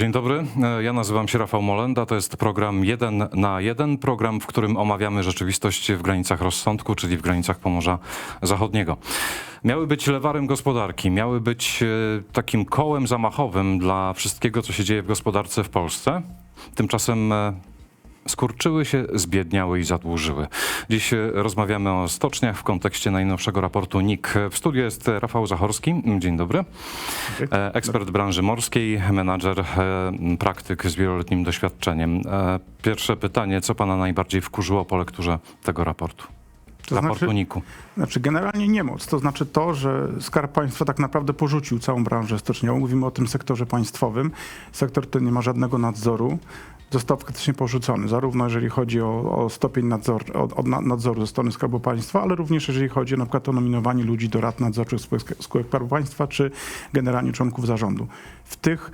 Dzień dobry, E, ja nazywam się Rafał Molenda. To jest program 1 na 1, program, w którym omawiamy rzeczywistość w granicach rozsądku, czyli w granicach Pomorza Zachodniego. Miały być lewarem gospodarki, miały być e, takim kołem zamachowym dla wszystkiego, co się dzieje w gospodarce w Polsce. Tymczasem e, skurczyły się, zbiedniały i zadłużyły. Dziś e, rozmawiamy o stoczniach w kontekście najnowszego raportu NIK. W studiu jest Rafał Zachorski. Dzień dobry. E, Ekspert branży morskiej, menadżer, e, praktyk z wieloletnim doświadczeniem. E, Pierwsze pytanie, co pana najbardziej wkurzyło po lekturze tego raportu? To raportu znaczy- NIK-u. Znaczy generalnie niemoc, to znaczy to, że Skarb Państwa tak naprawdę porzucił całą branżę stoczniową. Mówimy o tym sektorze państwowym. Sektor ten nie ma żadnego nadzoru. Został faktycznie porzucony, zarówno jeżeli chodzi o, o stopień nadzor, o, o na- nadzoru ze strony Skarbu Państwa, ale również jeżeli chodzi na przykład o nominowanie ludzi do rad nadzorczych spółek, spółek Skarbu Państwa, czy generalnie członków zarządu. W tych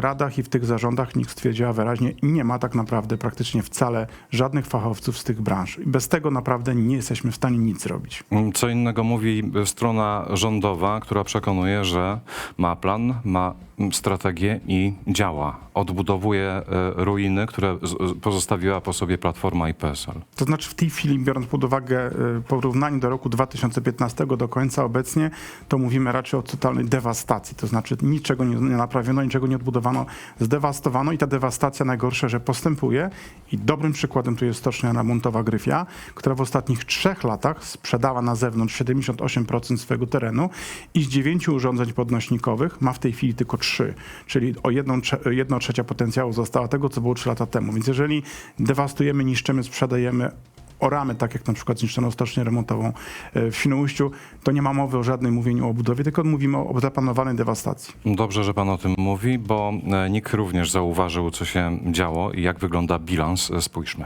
radach i w tych zarządach NIK stwierdziła wyraźnie, nie ma tak naprawdę praktycznie wcale żadnych fachowców z tych branż. I bez tego naprawdę nie jesteśmy w stanie nic zrobić. Mm, Co innego mówi strona rządowa, która przekonuje, że ma plan, ma mm, strategię i działa. Odbudowuje e, ruiny, które pozostawiła po sobie Platforma i PSL. To znaczy w tej chwili, biorąc pod uwagę y, porównanie do roku 2015 do końca obecnie, to mówimy raczej o totalnej dewastacji. To znaczy niczego nie, nie naprawiono, niczego nie odbudowano, zdewastowano i ta dewastacja najgorsze, że postępuje. I dobrym przykładem tu jest stocznia remontowa Gryfia, która w ostatnich trzech latach sprzedała na zewnątrz 78% swojego terenu i z dziewięciu urządzeń podnośnikowych ma w tej chwili tylko trzy, czyli o jedną, jedną trzecia potencjału została tego, co było trzy lata temu. Więc jeżeli dewastujemy, niszczymy, sprzedajemy, oramy, tak jak na przykład zniszczoną stocznię remontową e, w Świnoujściu, to nie ma mowy o żadnym mówieniu o budowie, tylko mówimy o, zaplanowanej dewastacji. Dobrze, że pan o tym mówi, bo e, NIK również zauważył, co się działo i jak wygląda bilans. E, Spójrzmy.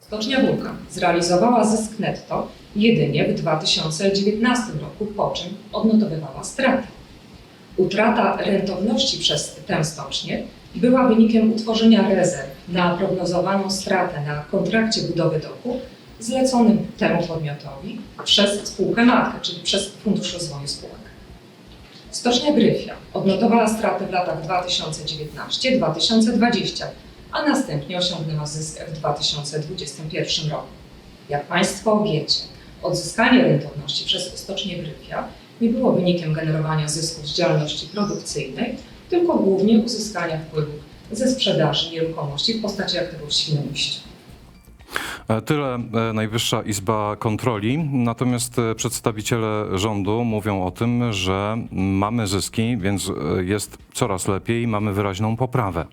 Stocznia Wólka zrealizowała zysk netto jedynie w 2019 roku, po czym odnotowywała straty. Utrata rentowności przez tę stocznię była wynikiem utworzenia rezerw na prognozowaną stratę na kontrakcie budowy doku zleconym temu podmiotowi przez spółkę matkę, czyli przez Fundusz Rozwoju Spółek. Stocznia Gryfia odnotowała straty w latach 2019-2020, a następnie osiągnęła zysk w 2021 roku. Jak Państwo wiecie, odzyskanie rentowności przez Stocznię Gryfia nie było wynikiem generowania zysków z działalności produkcyjnej, tylko głównie uzyskania wpływów ze sprzedaży nieruchomości w postaci aktywów w Świnoujściu. E, Tyle e, Najwyższa Izba Kontroli, natomiast e, przedstawiciele rządu mówią o tym, że mamy zyski, więc jest coraz lepiej, mamy wyraźną poprawę.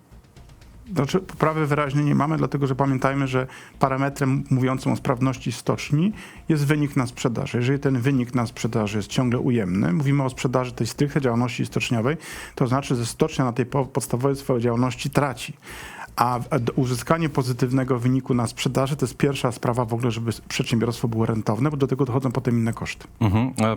Znaczy, poprawy wyraźnie nie mamy, dlatego że pamiętajmy, że parametrem mówiącym o sprawności stoczni jest wynik na sprzedaży. Jeżeli ten wynik na sprzedaży jest ciągle ujemny, mówimy o sprzedaży tej stricte działalności stoczniowej, to znaczy, że stocznia na tej po- podstawowej swojej działalności traci. A uzyskanie pozytywnego wyniku na sprzedaży to jest pierwsza sprawa w ogóle, żeby przedsiębiorstwo było rentowne, bo do tego dochodzą potem inne koszty. Mhm. E,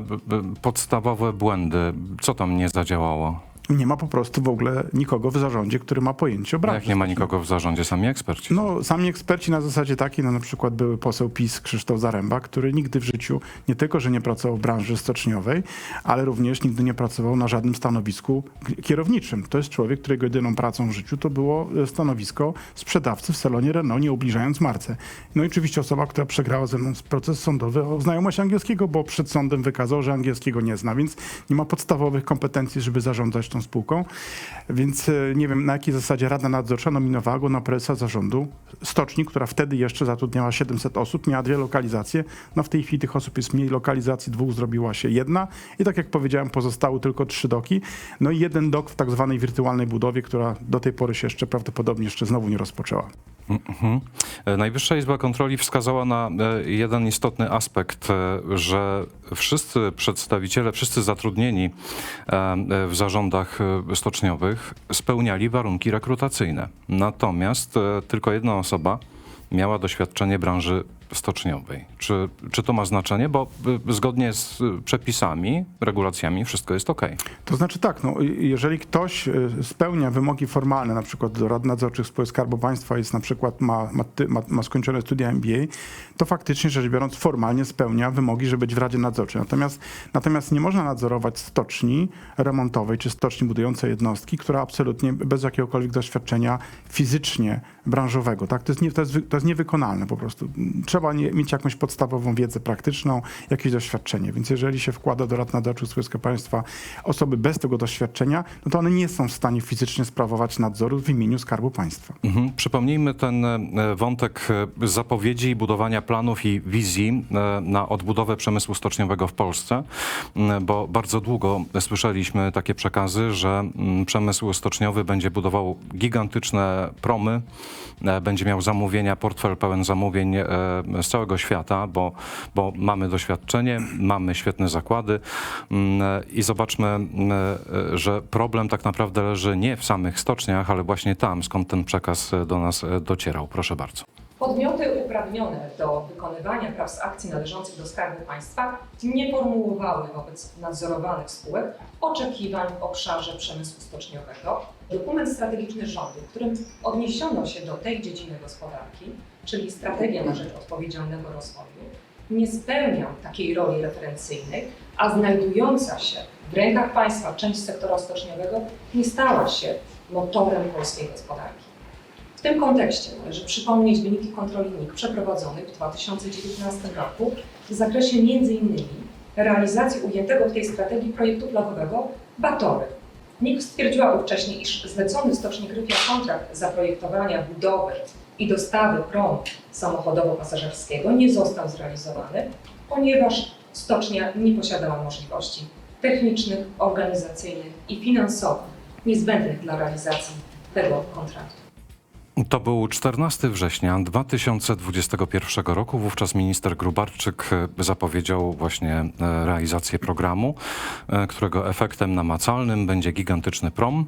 Podstawowe błędy. Co tam nie zadziałało? Nie ma po prostu w ogóle nikogo w zarządzie, który ma pojęcie o branży. Jak nie ma nikogo w zarządzie, sami eksperci. No, sami eksperci na zasadzie takiej, no na przykład były poseł PiS Krzysztof Zaręba, który nigdy w życiu nie tylko, że nie pracował w branży stoczniowej, ale również nigdy nie pracował na żadnym stanowisku kierowniczym. To jest człowiek, którego jedyną pracą w życiu to było e, stanowisko sprzedawcy w salonie Renault, nie ubliżając marce. No i oczywiście osoba, która przegrała ze mną proces sądowy o znajomość angielskiego, bo przed sądem wykazał, że angielskiego nie zna, więc nie ma podstawowych kompetencji, żeby zarządzać tą spółką. Więc e, nie wiem, na jakiej zasadzie Rada Nadzorcza nominowała go na prezesa zarządu stoczni, która wtedy jeszcze zatrudniała 700 osób, miała dwie lokalizacje. No w tej chwili tych osób jest mniej, lokalizacji dwóch zrobiła się jedna i tak jak powiedziałem, pozostały tylko trzy doki. No i jeden dok w tak zwanej wirtualnej budowie, która do tej pory się jeszcze prawdopodobnie jeszcze znowu nie rozpoczęła. Mhm. E, Najwyższa Izba Kontroli wskazała na e, jeden istotny aspekt, e, że wszyscy przedstawiciele, wszyscy zatrudnieni w zarządach stoczniowych spełniali warunki rekrutacyjne. Natomiast tylko jedna osoba miała doświadczenie branży stoczniowej. Czy, czy to ma znaczenie? Bo y, zgodnie z y, przepisami, regulacjami wszystko jest ok. To znaczy tak, no, jeżeli ktoś y, spełnia wymogi formalne, na przykład do rad nadzorczych spółek Skarbu Państwa, jest na przykład ma, ma, ma, skończone studia MBA, to faktycznie rzecz biorąc formalnie spełnia wymogi, żeby być w Radzie Nadzorczej. Natomiast, natomiast nie można nadzorować stoczni remontowej czy stoczni budującej jednostki, która absolutnie bez jakiegokolwiek doświadczenia fizycznie branżowego. Tak? To, jest nie, to, jest, to jest niewykonalne po prostu. Trzeba mieć jakąś podstawową wiedzę praktyczną, jakieś doświadczenie. Więc jeżeli się wkłada do rad nadzorczych Skarbu Państwa osoby bez tego doświadczenia, no to one nie są w stanie fizycznie sprawować nadzoru w imieniu Skarbu Państwa. Mhm. Przypomnijmy ten e, wątek e, zapowiedzi i budowania planów i wizji e, na odbudowę przemysłu stoczniowego w Polsce, bo bardzo długo słyszeliśmy takie przekazy, że przemysł stoczniowy będzie budował gigantyczne promy, będzie miał zamówienia, portfel pełen zamówień z całego świata, bo, bo mamy doświadczenie, mamy świetne zakłady mm, i zobaczmy, mm, że problem tak naprawdę leży nie w samych stoczniach, ale właśnie tam, skąd ten przekaz do nas docierał. Proszę bardzo. Podmioty uprawnione do wykonywania praw z akcji należących do Skarbu Państwa nie formułowały wobec nadzorowanych spółek oczekiwań w obszarze przemysłu stoczniowego. Dokument strategiczny rządu, w którym odniesiono się do tej dziedziny gospodarki, czyli strategia na rzecz odpowiedzialnego rozwoju, nie spełniał takiej roli referencyjnej, a znajdująca się w rękach państwa część sektora stoczniowego nie stała się motorem polskiej gospodarki. W tym kontekście należy przypomnieć wyniki kontroli NIK przeprowadzonych w 2019 roku w zakresie m.in. realizacji ujętego w tej strategii projektu plagowego Batory. NIK stwierdziła ówcześnie, iż zlecony Stoczni Gryfia kontrakt zaprojektowania, budowy i dostawy promu samochodowo-pasażerskiego nie został zrealizowany, ponieważ stocznia nie posiadała możliwości technicznych, organizacyjnych i finansowych niezbędnych dla realizacji tego kontraktu. To był 14 września 2021 roku. Wówczas minister Grubarczyk e, zapowiedział właśnie e, realizację programu, e, którego efektem namacalnym będzie gigantyczny prom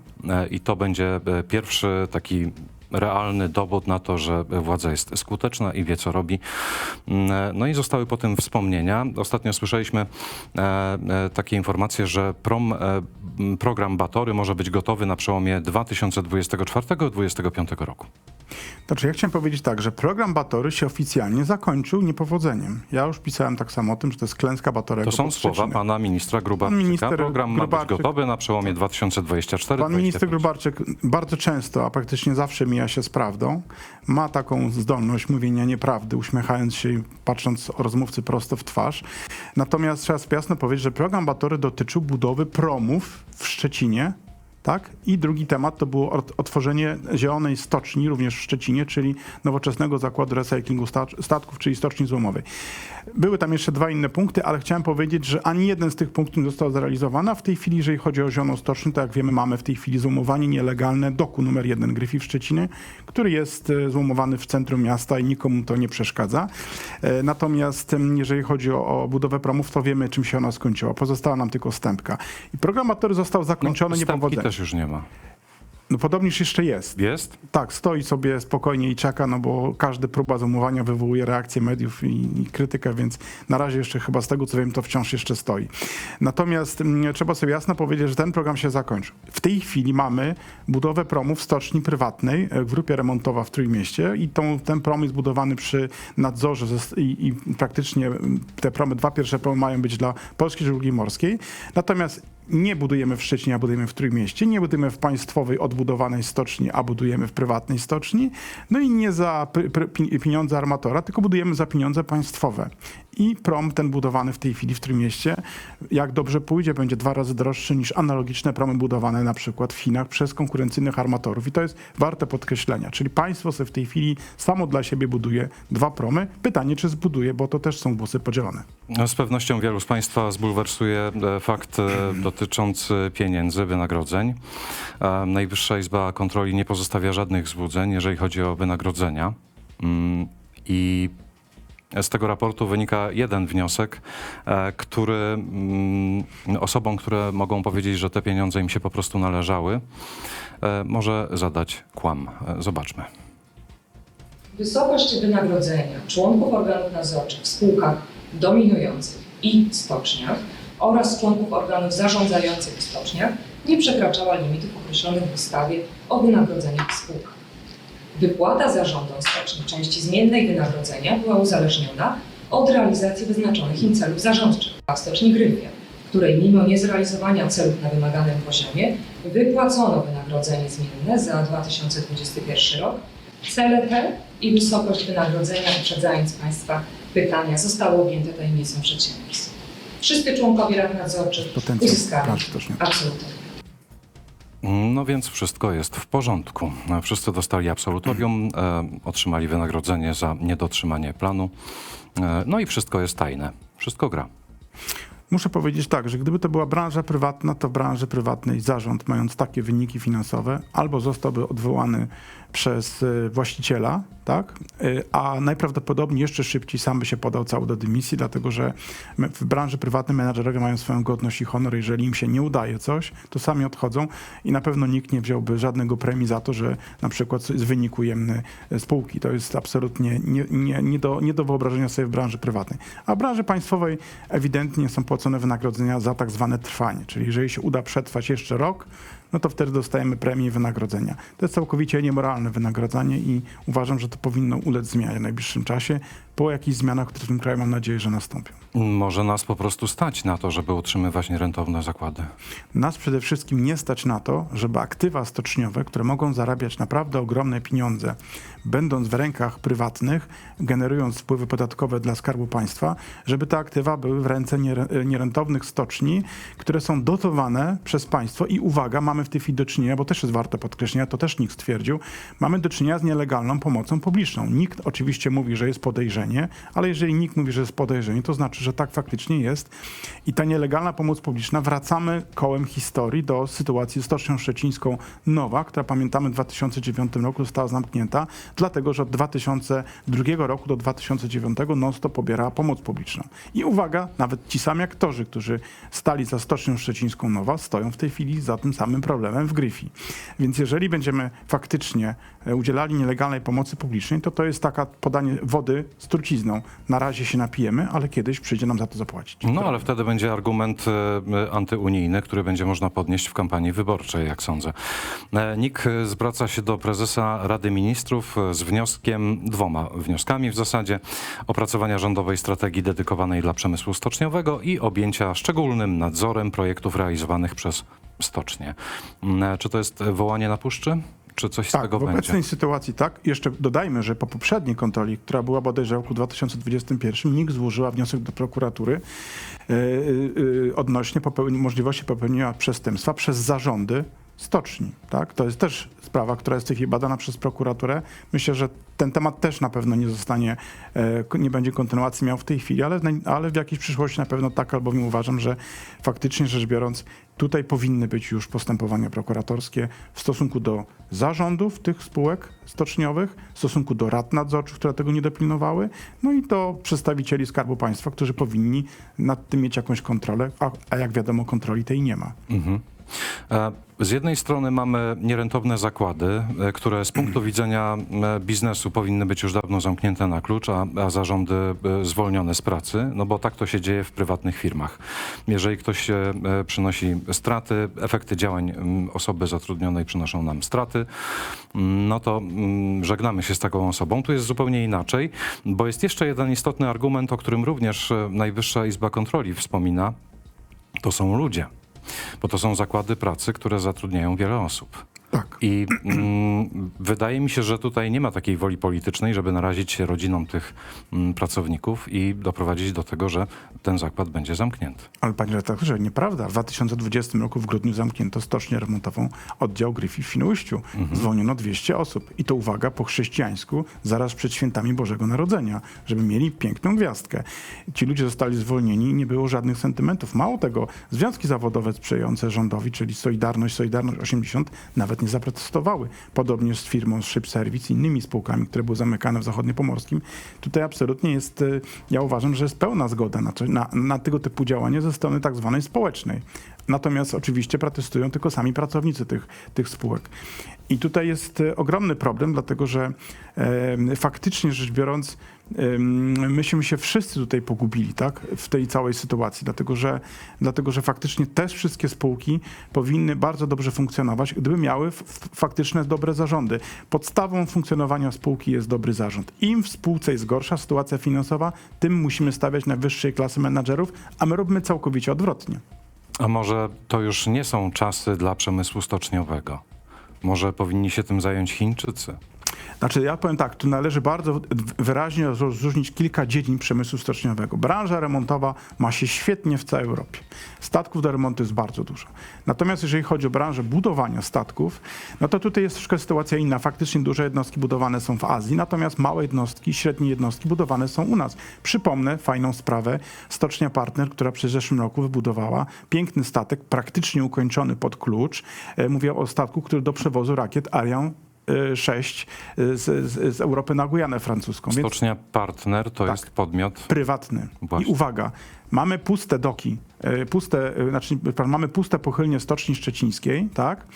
i to będzie pierwszy taki realny dowód na to, że władza jest skuteczna i wie, co robi. Mm, No i zostały po tym wspomnienia. Ostatnio słyszeliśmy takie informacje, że prom, program Batory może być gotowy na przełomie 2024-2025 roku. Znaczy, ja chciałem powiedzieć tak, że program Batory się oficjalnie zakończył niepowodzeniem. Ja już pisałem tak samo o tym, że to jest klęska Batorego. To są słowa pana ministra Grubarczyka. Minister Program ma być Grubarczyk- gotowy na przełomie 2024 Pan minister Grubarczyk bardzo często, a praktycznie zawsze mija się z prawdą. Ma taką zdolność mówienia nieprawdy, uśmiechając się i patrząc rozmówcy prosto w twarz. Natomiast trzeba jasno powiedzieć, że program Batory dotyczył budowy promów w Szczecinie. Tak? I drugi temat to było ot- otworzenie zielonej stoczni, również w Szczecinie, czyli nowoczesnego zakładu recyklingu sta- statków, czyli stoczni złomowej. Były tam jeszcze dwa inne punkty, ale chciałem powiedzieć, że ani jeden z tych punktów nie został zrealizowany. A w tej chwili, jeżeli chodzi o zieloną stocznię, to jak wiemy, mamy w tej chwili złomowanie nielegalne doku numer jeden Gryfi w Szczecinie, który jest e, złomowany w centrum miasta i nikomu to nie przeszkadza. E, Natomiast jeżeli chodzi o, o budowę promów, to wiemy, czym się ona skończyła. Pozostała nam tylko stępka. I program Batory został zakończony no, niepowodzeniem. Też już nie ma. No podobnież jeszcze jest. Jest? Tak, stoi sobie spokojnie i czeka, no bo każda próba zamowania wywołuje reakcję mediów i, i krytykę, więc na razie jeszcze chyba z tego co wiem, to wciąż jeszcze stoi. Natomiast mm, trzeba sobie jasno powiedzieć, że ten program się zakończył. W tej chwili mamy budowę promu w stoczni prywatnej e, w grupie remontowa w Trójmieście i tą, ten prom jest budowany przy nadzorze ze, i, i praktycznie mm, te promy, dwa pierwsze promy mają być dla Polskiej Żeglugi Morskiej. Natomiast nie budujemy w Szczecinie, a budujemy w Trójmieście, nie budujemy w państwowej odbudowanej stoczni, a budujemy w prywatnej stoczni, no i nie za pieniądze armatora, tylko budujemy za pieniądze państwowe. I prom ten budowany w tej chwili w Trójmieście, jak dobrze pójdzie, będzie dwa razy droższy niż analogiczne promy budowane na przykład w Chinach przez konkurencyjnych armatorów. I to jest warte podkreślenia. Czyli państwo sobie w tej chwili samo dla siebie buduje dwa promy. Pytanie, czy zbuduje, bo to też są głosy podzielone. No, Z pewnością wielu z Państwa zbulwersuje e, fakt e, dotyczący pieniędzy, wynagrodzeń. E, Najwyższa Izba Kontroli nie pozostawia żadnych złudzeń, jeżeli chodzi o wynagrodzenia. Mm, I z tego raportu wynika jeden wniosek, e, który mm, osobom, które mogą powiedzieć, że te pieniądze im się po prostu należały, e, może zadać kłam. E, Zobaczmy. Wysokość wynagrodzenia członków organów nadzorczych w spółkach dominujących i stoczniach oraz członków organów zarządzających w stoczniach nie przekraczała limitów określonych w ustawie o wynagrodzeniach w spółkach. Wypłata zarządom stoczni części zmiennej wynagrodzenia była uzależniona od realizacji wyznaczonych im celów zarządczych. A w stoczni Gryfia, której mimo niezrealizowania celów na wymaganym poziomie wypłacono wynagrodzenie zmienne za 2021 rok, cele te i wysokość wynagrodzenia, uprzedzając Państwa pytania, zostały objęte tajemnicą przedsiębiorstw. Wszyscy członkowie rad nadzorczych Potencjał uzyskali absolutorium. No więc wszystko jest w porządku. Wszyscy dostali absolutorium, e, otrzymali wynagrodzenie za niedotrzymanie planu. E, no i wszystko jest tajne. Wszystko gra. Muszę powiedzieć tak, że gdyby to była branża prywatna, to branży prywatnej zarząd, mając takie wyniki finansowe, albo zostałby odwołany przez y, właściciela, tak? Y, a najprawdopodobniej jeszcze szybciej sam by się podał cały do dymisji, dlatego że w branży prywatnej menadżerowie mają swoją godność i honor. Jeżeli im się nie udaje coś, to sami odchodzą i na pewno nikt nie wziąłby żadnego premii za to, że na przykład jest wynik ujemny y, spółki. To jest absolutnie nie, nie, nie, do, nie do wyobrażenia sobie w branży prywatnej. A w branży państwowej ewidentnie są płacone wynagrodzenia za tak zwane trwanie. Czyli jeżeli się uda przetrwać jeszcze rok, no to wtedy dostajemy premię i wynagrodzenia. To jest całkowicie niemoralne wynagradzanie i uważam, że to powinno ulec zmianie w najbliższym czasie, po jakichś zmianach, które w tym kraju mam nadzieję, że nastąpią. Może nas po prostu stać na to, żeby utrzymywać nierentowne zakłady. Nas przede wszystkim nie stać na to, żeby aktywa stoczniowe, które mogą zarabiać naprawdę ogromne pieniądze, będąc w rękach prywatnych, generując wpływy podatkowe dla Skarbu Państwa, żeby te aktywa były w ręce niere- nierentownych stoczni, które są dotowane przez państwo i uwaga, mamy w tej chwili do czynienia, bo też jest warte podkreślenia, to też nikt stwierdził, mamy do czynienia z nielegalną pomocą publiczną. Nikt oczywiście mówi, że jest podejrzenie, ale jeżeli nikt mówi, że jest podejrzenie, to znaczy, że tak faktycznie jest. I ta nielegalna pomoc publiczna, wracamy kołem historii do sytuacji z Stocznią Szczecińską Nowa, która pamiętamy w 2009 roku została zamknięta, dlatego że od 2002 roku do 2009 non-stop pobierała pomoc publiczną. I uwaga, nawet ci sami aktorzy, którzy stali za Stocznią Szczecińską Nowa, stoją w tej chwili za tym samym problemem w Gryfi. Więc jeżeli będziemy faktycznie e, udzielali nielegalnej pomocy publicznej, to to jest taka podanie wody z trucizną. Na razie się napijemy, ale kiedyś przyjdzie nam za to zapłacić. No ale wtedy będzie argument e, antyunijny, który będzie można podnieść w kampanii wyborczej, jak sądzę. E, NIK e, zwraca się do prezesa Rady Ministrów e, z wnioskiem, dwoma wnioskami w zasadzie, opracowania rządowej strategii dedykowanej dla przemysłu stoczniowego i objęcia szczególnym nadzorem projektów realizowanych przez stocznie. Mm, e, Czy to jest wołanie na puszczy? Czy coś z Tak, tego w będzie? obecnej sytuacji tak. Jeszcze dodajmy, że po poprzedniej kontroli, która była bodajże w roku 2021, NIK złożyła wniosek do prokuratury e, e, odnośnie popełni- możliwości popełnienia przestępstwa przez zarządy stoczni. Tak? To jest też sprawa, która jest w tej chwili badana przez prokuraturę. Myślę, że ten temat też na pewno nie zostanie, e, nie będzie kontynuacji miał w tej chwili, ale, ale w jakiejś przyszłości na pewno tak, albowiem uważam, że faktycznie rzecz biorąc, tutaj powinny być już postępowania prokuratorskie w stosunku do zarządów tych spółek stoczniowych, w stosunku do rad nadzorczych, które tego nie dopilnowały, no i do przedstawicieli Skarbu Państwa, którzy powinni nad tym mieć jakąś kontrolę, a, a jak wiadomo kontroli tej nie ma. Mhm. Z jednej strony mamy nierentowne zakłady, e, które z punktu widzenia e, biznesu powinny być już dawno zamknięte na klucz, a, a zarządy e, zwolnione z pracy, no bo tak to się dzieje w prywatnych firmach. Jeżeli ktoś przynosi straty, efekty działań osoby zatrudnionej przynoszą nam straty, no to żegnamy się z taką osobą. Tu jest zupełnie inaczej, bo jest jeszcze jeden istotny argument, o którym również Najwyższa Izba Kontroli wspomina, to są ludzie. Bo to są zakłady pracy, które zatrudniają wiele osób. Tak. I mm, wydaje mi się, że tutaj nie ma takiej woli politycznej, żeby narazić się rodzinom tych mm, pracowników i doprowadzić do tego, że ten zakład będzie zamknięty. Ale panie redaktorze, nieprawda. W 2020 roku w grudniu zamknięto stocznię remontową oddział Gryfi w Świnoujściu. Zwolniono 200 osób. I to uwaga, po chrześcijańsku, zaraz przed świętami Bożego Narodzenia, żeby mieli piękną gwiazdkę. Ci ludzie zostali zwolnieni i nie było żadnych sentymentów. Mało tego, związki zawodowe sprzyjające rządowi, czyli Solidarność, Solidarność 80, nawet nie zaprotestowały. Podobnie z firmą Ship Service i innymi spółkami, które były zamykane w zachodniopomorskim. Tutaj absolutnie jest, e, ja uważam, że jest pełna zgoda na, na, na tego typu działanie ze strony tak zwanej społecznej. Natomiast oczywiście protestują tylko sami pracownicy tych, tych spółek. I tutaj jest e, ogromny problem, dlatego że faktycznie rzecz biorąc, myśmy się wszyscy tutaj pogubili, tak, w tej całej sytuacji, dlatego że, dlatego że faktycznie też wszystkie spółki powinny bardzo dobrze funkcjonować, gdyby miały faktyczne dobre zarządy. Podstawą funkcjonowania spółki jest dobry zarząd. Im w spółce jest gorsza sytuacja finansowa, tym musimy stawiać na wyższej klasy menadżerów, a my robimy całkowicie odwrotnie. A może to już nie są czasy dla przemysłu stoczniowego? Może powinni się tym zająć Chińczycy? Znaczy, ja powiem tak, tu należy bardzo wyraźnie rozróżnić kilka dziedzin przemysłu stoczniowego. Branża remontowa ma się świetnie w całej Europie. Statków do remontu jest bardzo dużo. Natomiast jeżeli chodzi o branżę budowania statków, no to tutaj jest troszkę sytuacja inna. Faktycznie duże jednostki budowane są w Azji, natomiast małe jednostki, średnie jednostki budowane są u nas. Przypomnę fajną sprawę. Stocznia Partner, która przez zeszłym roku wybudowała piękny statek, praktycznie ukończony pod klucz. E, Mówię o statku, który do przewozu rakiet Ariane 6 z, z, z Europy na Gujanę francuską, więc Stocznia Partner to Tak. jest podmiot. prywatny. Właśnie. I uwaga, mamy puste doki, e, puste, e, znaczy mamy puste pochylnie Stoczni Szczecińskiej, tak?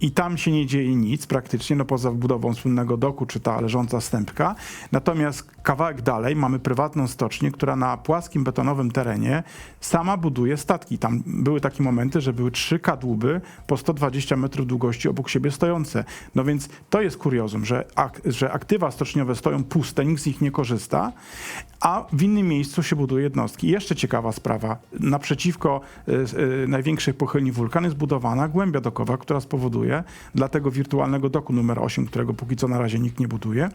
I tam się nie dzieje nic praktycznie, no poza budową słynnego doku, czy ta leżąca stępka. Natomiast kawałek dalej mamy prywatną stocznię, która na płaskim betonowym terenie sama buduje statki. Tam były takie momenty, że były trzy kadłuby po 120 metrów długości obok siebie stojące. No więc to jest kuriozum, że, ak- że aktywa stoczniowe stoją puste, nikt z nich nie korzysta, a w innym miejscu się buduje jednostki. I jeszcze ciekawa sprawa. Naprzeciwko y, y, największej pochylni wulkanu jest budowana głębia dokowa, która spowoduje dla tego wirtualnego doku numer 8, którego póki co na razie nikt nie buduje,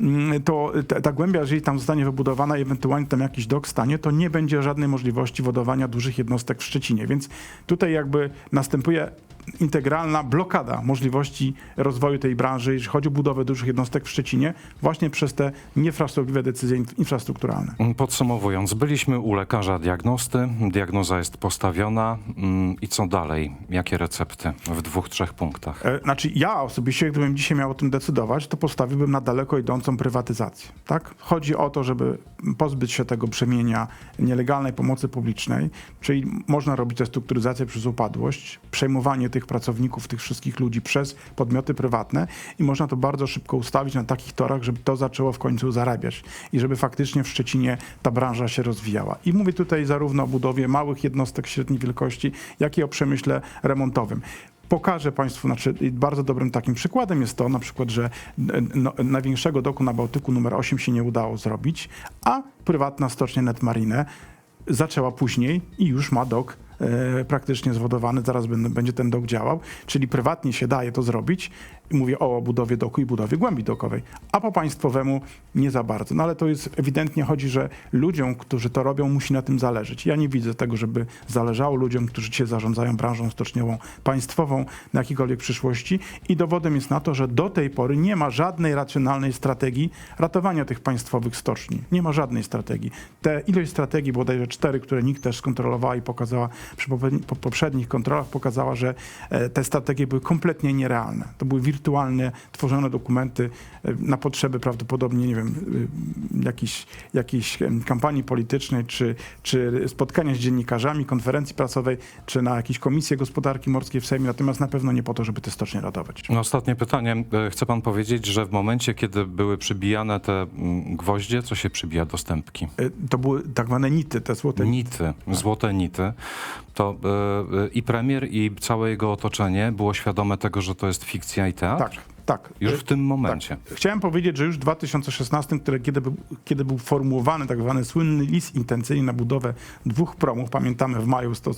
mm, to ta, ta głębia, jeżeli tam zostanie wybudowana ewentualnie tam jakiś dok stanie, to nie będzie żadnej możliwości wodowania dużych jednostek w Szczecinie. Więc tutaj jakby następuje integralna blokada możliwości rozwoju tej branży, jeżeli chodzi o budowę dużych jednostek w Szczecinie, właśnie przez te niefrasobliwe decyzje in- infrastrukturalne. Podsumowując, byliśmy u lekarza diagnosty, diagnoza jest postawiona mm, i co dalej? Jakie recepty w dwóch, trzech punktach? E, Znaczy ja osobiście, gdybym dzisiaj miał o tym decydować, to postawiłbym na daleko idącą prywatyzację. Tak? Chodzi o to, żeby pozbyć się tego brzemienia nielegalnej pomocy publicznej, czyli można robić restrukturyzację przez upadłość, przejmowanie tych pracowników, tych wszystkich ludzi przez podmioty prywatne i można to bardzo szybko ustawić na takich torach, żeby to zaczęło w końcu zarabiać i żeby faktycznie w Szczecinie ta branża się rozwijała. I mówię tutaj zarówno o budowie małych jednostek średniej wielkości, jak i o przemyśle remontowym. Pokażę Państwu, znaczy bardzo dobrym takim przykładem jest to na przykład, że no, największego doku na Bałtyku numer 8 się nie udało zrobić, a prywatna stocznia Netmarine zaczęła później i już ma dok praktycznie zwodowany, zaraz będzie ten dok działał, czyli prywatnie się daje to zrobić. Mówię o budowie doku i budowie głębi dokowej, a po państwowemu nie za bardzo. No ale to jest ewidentnie chodzi, że ludziom, którzy to robią, musi na tym zależeć. Ja nie widzę tego, żeby zależało ludziom, którzy dzisiaj zarządzają branżą stoczniową państwową na jakiejkolwiek przyszłości i dowodem jest na to, że do tej pory nie ma żadnej racjonalnej strategii ratowania tych państwowych stoczni. Nie ma żadnej strategii. Te ilość strategii, bodajże cztery, które NIK też skontrolowała i pokazała przy poprzedni- po- poprzednich kontrolach, pokazała, że e, te strategie były kompletnie nierealne. To były wirtualnie tworzone dokumenty e, na potrzeby prawdopodobnie, nie wiem, y, jakiejś, jakiejś kampanii politycznej, czy, czy spotkania z dziennikarzami, konferencji prasowej, czy na jakieś komisje gospodarki morskiej w Sejmie, natomiast na pewno nie po to, żeby te stocznie ratować. No, Ostatnie pytanie. E, Chce pan powiedzieć, że w momencie, kiedy były przybijane te mm, gwoździe, co się przybija do stępki? E, To były tak zwane nity, te złote Nity, złote nity, to e, e, i premier, i całe jego otoczenie było świadome tego, że to jest fikcja i teatr? Tak, tak. Już w tym momencie. Chciałem powiedzieć, że już w 2016, które, kiedy, był, kiedy był formułowany tak zwany słynny list intencyjny na budowę dwóch promów, pamiętamy w maju został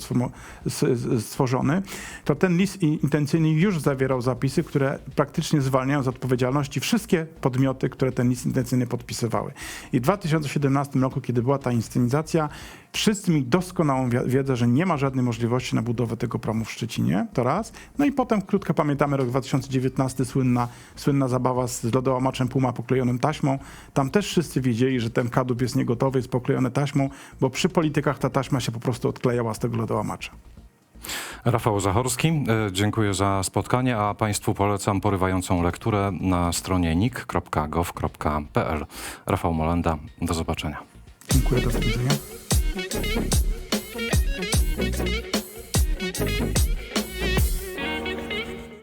stworzony, to ten list intencyjny już zawierał zapisy, które praktycznie zwalniają z odpowiedzialności wszystkie podmioty, które ten list intencyjny podpisywały. I w 2017 roku, kiedy była ta inscenizacja, wszyscy mieli doskonałą wi- wiedzę, że nie ma żadnej możliwości na budowę tego promu w Szczecinie, to raz. No i potem krótko pamiętamy rok 2019, słynna, słynna zabawa z lodołamaczem Puma poklejonym taśmą. Tam też wszyscy wiedzieli, że ten kadłub jest niegotowy, jest poklejony taśmą, bo przy politykach ta taśma się po prostu odklejała z tego lodołamacza. Rafał Zachorski, e, dziękuję za spotkanie, a Państwu polecam porywającą lekturę na stronie nik.gov.pl. Rafał Molenda, do zobaczenia. Dziękuję, do widzenia. Thank you.